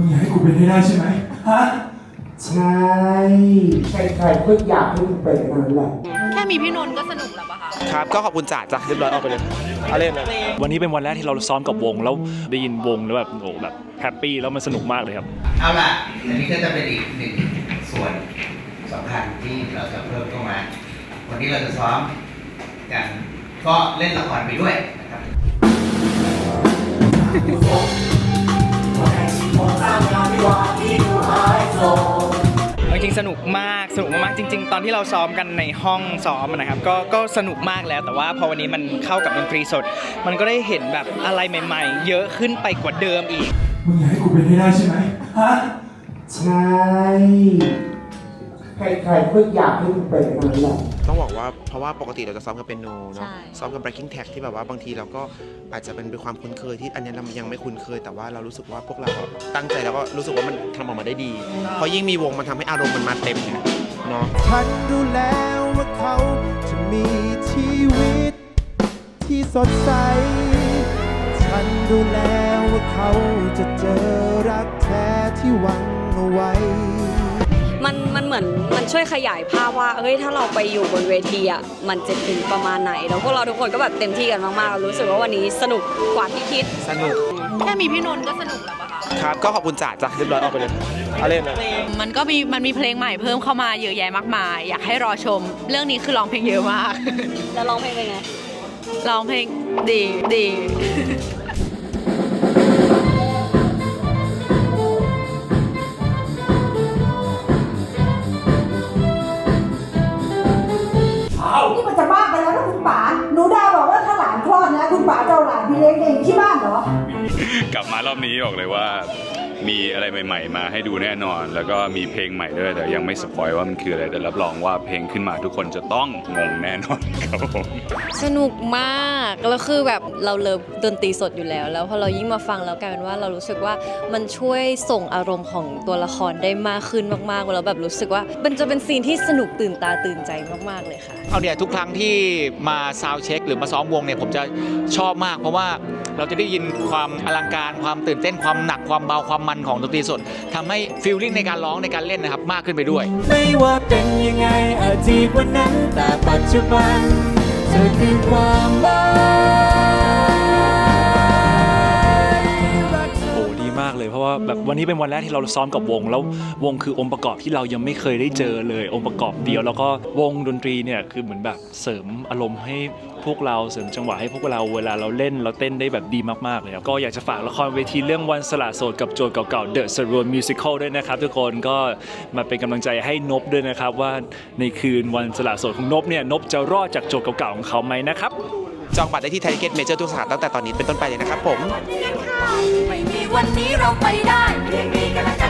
มึงอยากให้กูเป็นให้ได้ใช่ไหมฮะ ใช่ใครๆก็อยากให้มึงเป็นอย่างนั้นแหละ แค่มีพี่นนท์ก็สนุกแล้วปะคะ ครับ ก็ขอบคุณจ่าจ้ะเรียบร้อยออกไปเลยเอาเล่นเลยวันนี้เป็นวันแรกที่เราซ้อมกับวง แล้วได้ยินวงแล้วแบบโอ้แบบแฮปปี้แล้วมันสนุกมากเลยครับ เอาล่ะ อันนี้ก็จะเป็นอีกหนึ่งส่วนสำคัญที่เราจะเพิ่มเข้ามา วันนี้เราจะซ้อมกันก็เล่นละครไปด้วยนะครับ ริงๆสนุกมากสนุกมากๆจริง ๆ ตอนที่เราซ้อมกันในห้องซ้อมนะครับก็ก็สนุกมากแล้ว แต่ว่าพอวันนี้มันเข้ากับดนตรีสด มันก็ได้เห็นแบบอะไรใหม่ ๆ เยอะขึ้นไปกว่าเดิมอีก มึงอยากให้กูเป็นให้ได้ใช่ไหมฮะ ใช่ ใครๆก็อยากให้มึงเป็นอย่างนั้นแหละต้องบอกว่าเพราะว่าปกติเราจะซ้อมกับเป็นโนเนาะใช่ ซ้อมกับ breaking tag ที่แบบว่าบางทีเราก็อาจจะเป็นเป็นความคุ้นเคยที่อันเนี้ยเรายังไม่คุ้นเคย แต่ว่าเรารู้สึกว่าพวกเราอะตั้งใจแล้วก็รู้สึกว่ามันทำออกมาได้ดีเพราะยิ่งมีวงมันทำให้อารมณ์มันมาเต็มเนี่ยเนาะ ฉันรู้แล้วว่าเขาจะมีชีวิตที่สดใส ฉันรู้แล้วว่าเขาจะเจอรักแท้ที่หวังเอาไว้ มันมันเหมือนมันช่วยขยายภาพว่าเฮ้ยถ้าเราไปอยู่บนเวทีอะมันจะถึงประมาณไหน แล้วพวกเราทุกคนก็แบบเต็มที่กันมากๆเรารู้สึกว่าวันนี้สนุกกว่าที่คิด สนุก แค่มีพี่นนท์ก็สนุกแล้วปะคะครับ ก็ขอบคุณจ่าจ้ะเรียบร้อยออกไปเลยเอาเล่นเลยมันก็มีมันมีเพลงใหม่เพิ่มเข้ามาเยอะแยะมากมาย อยากให้รอชม เรื่องนี้คือร้องเพลงเยอะมาก แล้วร้องเพลงเป็นไงร้องเพลงดีดี กลับมารอบนี้บอกเลยว่า มีอะไรใหม่ ๆ มาให้ดูแน่นอน แล้วก็มีเพลงใหม่ด้วยแต่ยังไม่สปอยว่ามันคืออะไรแต่รับรองว่าเพลงขึ้นมาทุกคนจะต้องงงแน่นอนครับผมสนุกมากแล้วคือแบบเราเลิฟดนตรีสดอยู่แล้ว แล้วพอเรายิ่งมาฟังแล้วกลายเป็นว่าเรารู้สึกว่ามันช่วยส่งอารมณ์ของตัวละครได้มากขึ้นมากๆแล้วแบบรู้สึกว่า มันจะเป็นซีนที่สนุกตื่นตาตื่นใจมากๆเลยค่ะ เอาเนี่ยทุกครั้งที่มาซาวด์เช็ค หรือมาซ้อมวงเนี่ยผมจะชอบมาก เพราะว่าเราจะได้ยินความอลังการความตื่นเต้นความหนักความเบาความมันของดนตรีสดทำให้ฟีลลิ่งในการร้องในการเล่นนะครับมากขึ้นไปด้วย ไม่ว่าเป็นยังไงอดีตวันนั้นแต่ปัจจุบันเธอคือความหมาย เลยเพราะว่าแบบวันนี้เป็นวันแรกที่เราซ้อมกับวง แล้ววงคือองค์ประกอบที่เรายังไม่เคยได้เจอเลย องค์ประกอบเดียว แล้วก็วงดนตรีเนี่ยคือเหมือนแบบเสริมอารมณ์ให้พวกเราเสริมจังหวะให้พวกเราเวลาเราเล่นเราเต้นได้แบบดีมากๆเลยครับก็อยากจะฝากละครเวทีเรื่องวันสละโสดกับโจทย์เก่าๆ The s e r o n Musical ด้วยนะครับ ทุกคนก็มาเป็นกำลังใจให้นบด้วยนะครับว่าในคืนวันสละโสดของนบเนี่ยนบจะรอดจากโจทย์เก่าๆของเขาไหมนะครับ จองบัตรได้ที่ไทยเก็ตเมเจอร์ทุกสาขาตั้งแต่ตอนนี้เป็นต้นไปเลยนะครับผม ไม่มีวันนี้เราไปได้เพียงมีกัน